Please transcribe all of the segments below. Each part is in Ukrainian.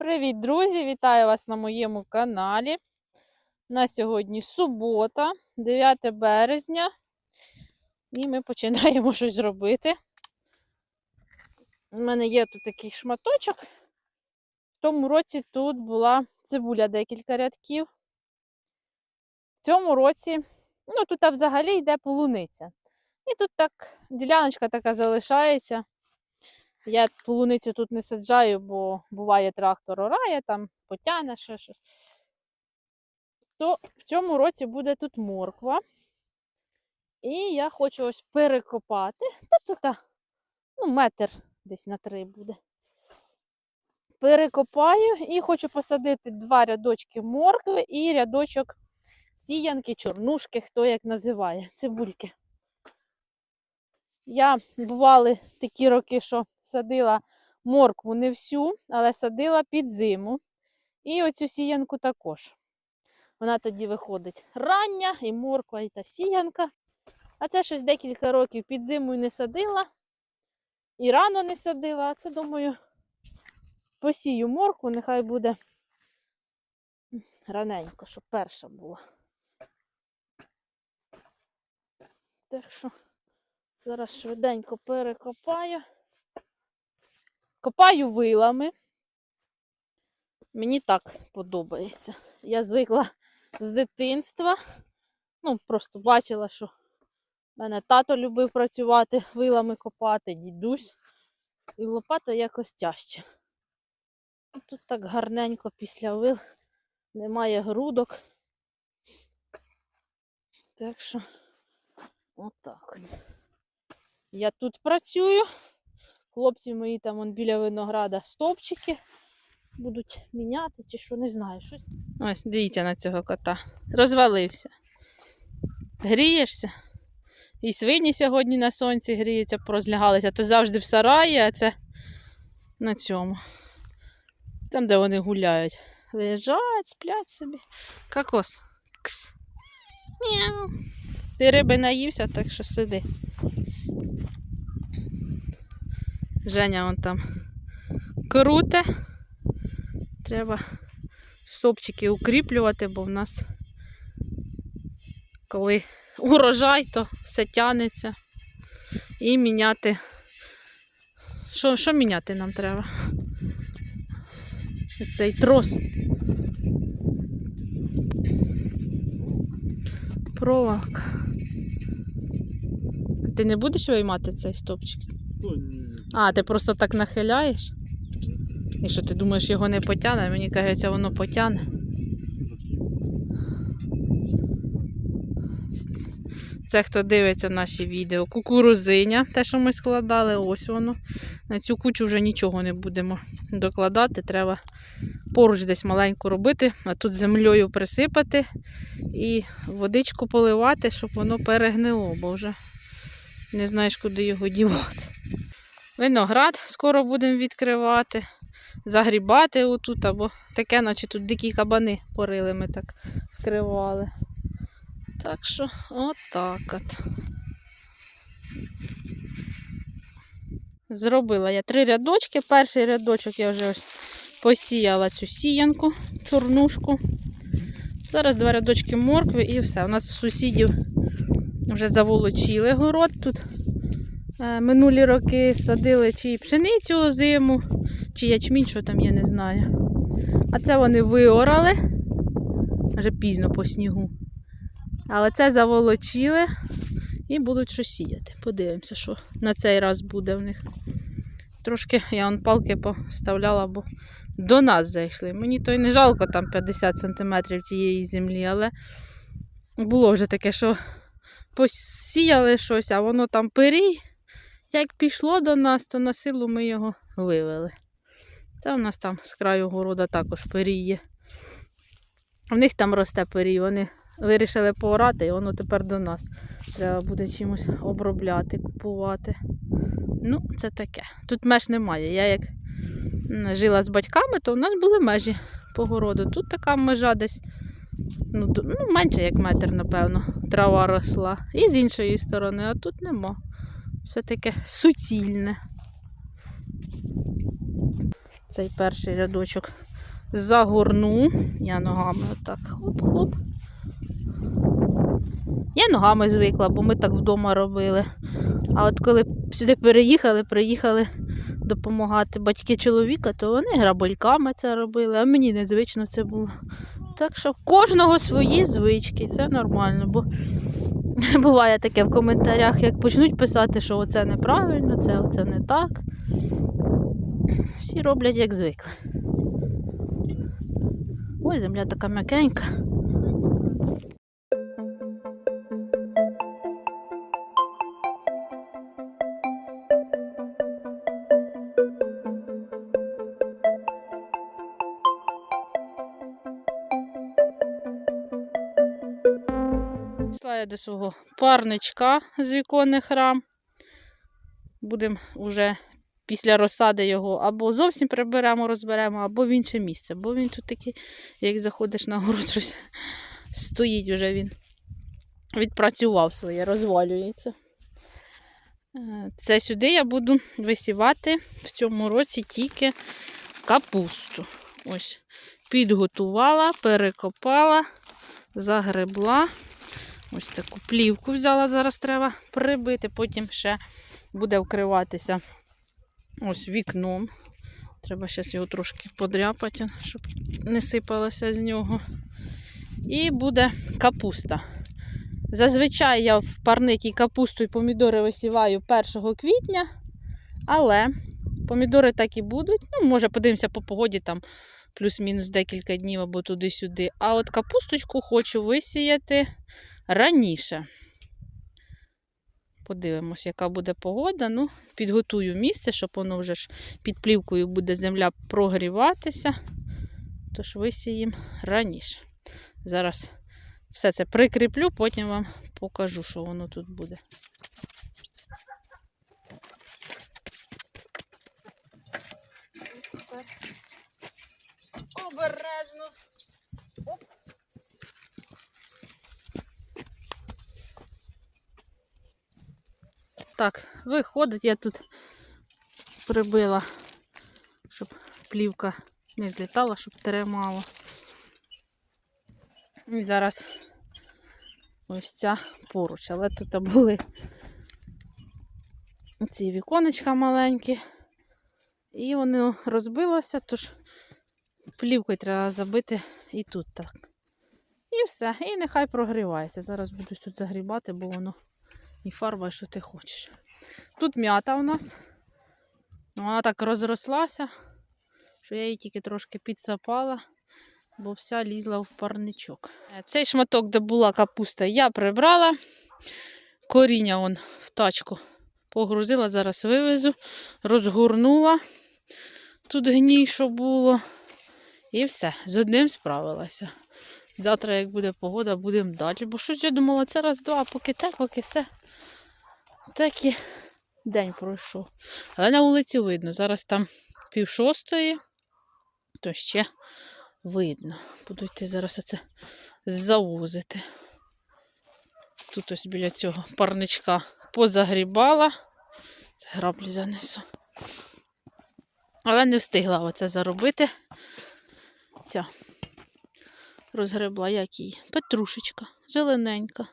Привіт, друзі! Вітаю вас на моєму каналі. На сьогодні субота, 9 березня, і ми починаємо щось робити. У мене є тут такий шматочок. В тому році тут була цибуля декілька рядків. В цьому році, ну тут взагалі йде полуниця. І тут так діляночка така залишається. Я полуницю тут не саджаю, бо буває трактор орає, там потягне ще щось. То в цьому році буде тут морква. І я хочу ось перекопати. Тут та, ну, метр десь на три буде. Перекопаю і хочу посадити два рядочки моркви і рядочок сіянки, чорнушки, хто як називає, цибульки. Я бували такі роки, що садила моркву не всю, але садила під зиму. І оцю сіянку також. Вона тоді виходить рання, і морква, і та сіянка. А це щось декілька років під зиму не садила. І рано не садила. А це, думаю, посію моркву, нехай буде раненько, щоб перша була. Так що. Зараз швиденько перекопаю. Копаю вилами. Мені так подобається. Я звикла з дитинства. Ну, просто бачила, що в мене тато любив працювати, вилами копати, дідусь. І лопата якось тяжче. Тут так гарненько після вил. Немає грудок. Так що, отак от. Я тут працюю. Хлопці мої там вон, біля винограда стовпчики будуть міняти чи що, не знаю. Щось. Ось, дивіться на цього кота. Розвалився. Грієшся. І свині сьогодні на сонці гріються, порозлягалися. То завжди в сараї, а це на цьому. Там, де вони гуляють. Лежать, сплять собі. Кокос. Кс. Мяу. Ти риби наївся, так що сиди. Женя вон там круте. Треба стопчики укріплювати, бо в нас, коли урожай, то все тянеться. І міняти. Що, що міняти нам треба? Цей трос. Проволока. Ти не будеш виймати цей стопчик? Ну, ні, А, ти просто так нахиляєш? І що ти думаєш, його не потягне? Мені кажеться, воно потягне. Це хто дивиться наші відео. Кукурузиня, те, що ми складали, ось воно. На цю кучу вже нічого не будемо докладати. Треба поруч десь маленьку робити, а тут землею присипати і водичку поливати, щоб воно перегнило, бо вже не знаєш, куди його дівати. Виноград скоро будемо відкривати, загрібати отут, або таке, наче тут дикі кабани порили, ми так вкривали. Так що, отак от. Зробила я три рядочки. Перший рядочок я вже ось посіяла цю сіянку, чорнушку. Зараз два рядочки моркви і все. У нас сусідів вже заволочили город тут. Е, Минулі роки садили чи пшеницю зиму, чи ячмінь, що там, я не знаю. А це вони виорали вже пізно по снігу. Але це заволочили і будуть щось сіяти. Подивимося, що на цей раз буде в них. Трошки я вон палки поставляла, бо до нас зайшли. Мені то й не жалко там 50 см тієї землі, але було вже таке, що посіяли щось, а воно там пирій. Як пішло до нас, то на силу ми його вивели. Та в нас там з краю города також пирій є. В них там росте пирій, вони вирішили поорати, і воно тепер до нас. Треба буде чимось обробляти, купувати. Ну, це таке. Тут меж немає. Я як жила з батьками, то в нас були межі по городу. Тут така межа десь ну, ну, менше, як метр, напевно, трава росла. І з іншої сторони, а тут нема. Все таке суцільне. Цей перший рядочок загорну. Я ногами отак хоп-хоп. Я ногами звикла, бо ми так вдома робили. А от коли сюди переїхали, приїхали допомагати батьки чоловіка, то вони грабельками це робили, а мені незвично це було. Так що в кожного свої звички, це нормально, бо буває таке в коментарях, як почнуть писати, що оце неправильно, це оце не так. Всі роблять як звикли. Ой, земля така м'якенька. Пішла я свого парничка з віконних рам. Будемо вже після розсади його або зовсім приберемо, розберемо, або в інше місце. Бо він тут такий, як заходиш на город, щось стоїть вже він. Відпрацював своє, розвалюється. Е, Це сюди я буду висівати в цьому році тільки капусту. Ось підготувала, перекопала, загребла. Ось таку плівку взяла, зараз треба прибити, потім ще буде вкриватися ось вікном. Треба зараз його трошки подряпати, щоб не сипалося з нього. І буде капуста. Зазвичай я в парник і капусту і помідори висіваю 1 квітня, але помідори так і будуть. Ну, може, подивимося по погоді там плюс-мінус декілька днів або туди-сюди. А от капусточку хочу висіяти раніше. Подивимось, яка буде погода. Ну, підготую місце, щоб воно вже ж під плівкою буде земля прогріватися. Тож висіємо раніше. Зараз все це прикріплю, потім вам покажу, що воно тут буде. Обережно. Так, виходить, я тут прибила, щоб плівка не злітала, щоб тримала. І зараз ось ця поруч. Але тут були ці віконечка маленькі. І воно розбилося, тож плівкою треба забити і тут так. І все. І нехай прогрівається. Зараз буду тут загрібати, бо воно і фарба, що ти хочеш. Тут м'ята у нас. Вона так розрослася, що я її тільки трошки підсапала, бо вся лізла в парничок. Цей шматок, де була капуста, я прибрала. Коріння он в тачку погрузила, зараз вивезу, розгорнула. Тут гній, що було. І все, з одним справилася. Завтра, як буде погода, будемо далі. Бо щось я думала, це раз-два, поки те, поки все. Так і день пройшов. Але на вулиці видно. Зараз там пів шостої, то ще видно. Буду йти зараз оце завозити. Тут ось біля цього парничка позагрібала. Це граблі занесу. Але не встигла оце заробити. Ця розгребла, як її. Петрушечка, зелененька.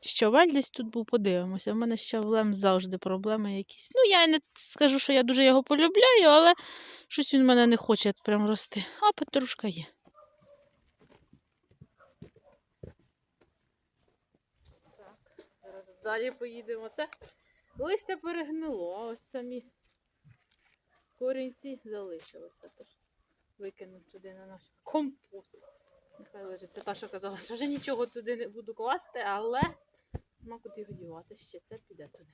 Щавель десь тут був, подивимося. У мене з щавлем завжди проблеми якісь. Ну, я не скажу, що я дуже його полюбляю, але щось він мене не хоче прям рости. А петрушка є. Так, зараз далі поїдемо. Це листя перегнило, а ось самі корінці залишилися. Тож викинемо туди на наш компост. Нехай лежить. Це та, що казала, що вже нічого туди не буду класти, але нема куди його дівати. Ще це піде туди.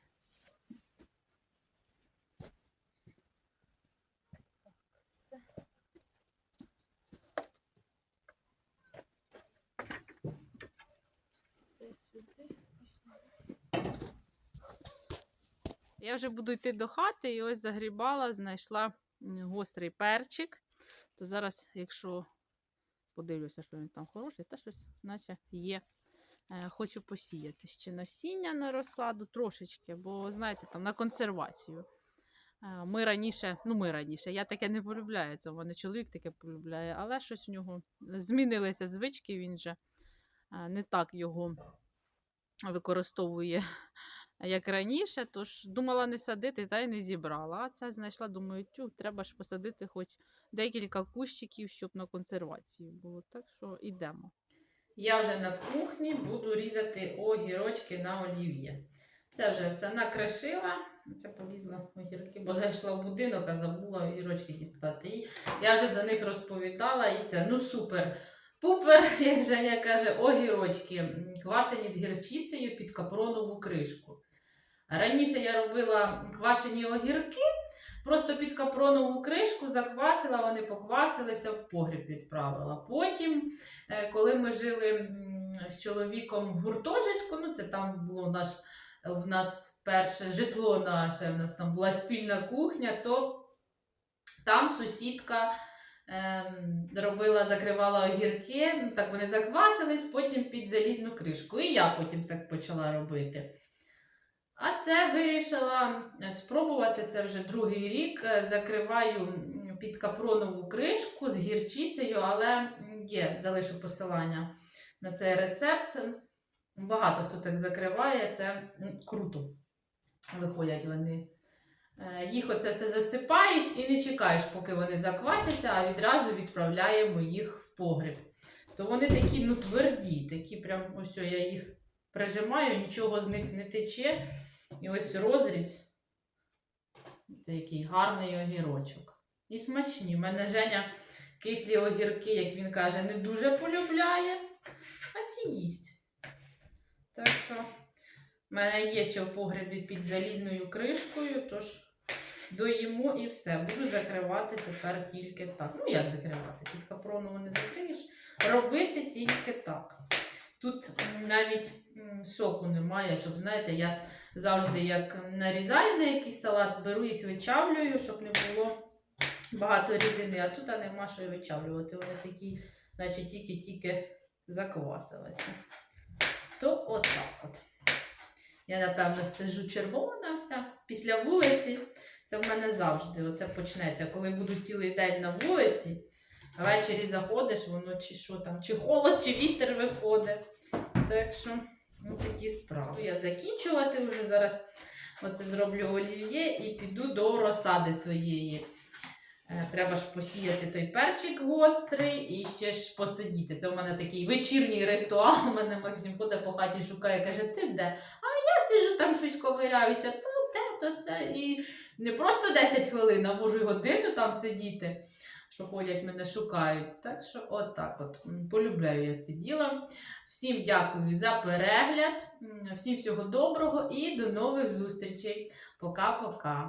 Я вже буду йти до хати і ось загрібала, знайшла гострий перчик. То зараз, якщо подивлюся, що він там хороший, та щось наче є. Е, Хочу посіяти ще насіння на розсаду трошечки, бо, знаєте, там на консервацію. Ми раніше, ну ми раніше, я таке не полюбляю. Це в мене чоловік таке полюбляє, але щось в нього змінилися звички, він же не так його використовує, як раніше. Тож думала не садити, та й не зібрала. А це знайшла, думаю, тю, треба ж посадити хоч декілька кущиків, щоб на консервацію було. Так що йдемо. Я вже на кухні буду різати огірочки на олів'є. Це вже все накришила. Це полізла огірки, бо зайшла в будинок, а забула огірочки дістати. І я вже за них розповідала, і це ну супер. Пупер, як Женя каже, огірочки квашені з гірчицею під капронову кришку. Раніше я робила квашені огірки, просто під капронову кришку заквасила, вони поквасилися, в погріб відправила. Потім, е, коли ми жили з чоловіком в гуртожитку, ну це там було наш в нас перше житло наше, в нас там була спільна кухня, то там сусідка ем, робила, закривала огірки, ну, так вони заквасились, потім під залізну кришку. І я потім так почала робити. Це вирішила е, спробувати, це вже другий рік. е, Закриваю під капронову кришку з гірчицею, але є, залишу посилання на цей рецепт. Багато хто так закриває, це круто. Виходять вони. Е, Їх оце все засипаєш і не чекаєш, поки вони заквасяться, а відразу відправляємо їх в погріб. То вони такі ну, тверді, такі прям ось я їх прижимаю, нічого з них не тече. І ось розріз. Це гарний огірочок. І смачні. У мене Женя кислі огірки, як він каже, не дуже полюбляє, а ці їсть. Так що в мене є ще в погребі під залізною кришкою, тож доїмо і все. Буду закривати тепер тільки так. Ну, як закривати? Під капронову не закриєш. Робити тільки так. Тут навіть соку немає, щоб, знаєте, я завжди як нарізаю на якийсь салат, беру їх вичавлюю, щоб не було багато рідини, а тут нема що й вичавлювати. Вони такі, наче тільки-тільки заквасилися. То отак от. Я, напевно, сижу червона вся. Після вулиці це в мене завжди оце почнеться. Коли буду цілий день на вулиці, ввечері заходиш, воно чи що там, чи холод, чи вітер виходить. Так що, ну такі справи. Я закінчувати вже зараз оце зроблю олів'є і піду до розсади своєї. Е, Треба ж посіяти той перчик гострий і ще ж посидіти. Це в мене такий вечірній ритуал. У мене Максим ходить по хаті, шукає, каже, ти де? А я сижу там щось ковиряюся, то де, то все. І не просто 10 хвилин, а можу й годину там сидіти, що ходять, мене шукають. Так що, от от. Полюбляю я це діло. Всім дякую за перегляд, всім всього доброго і до нових зустрічей. Пока-пока.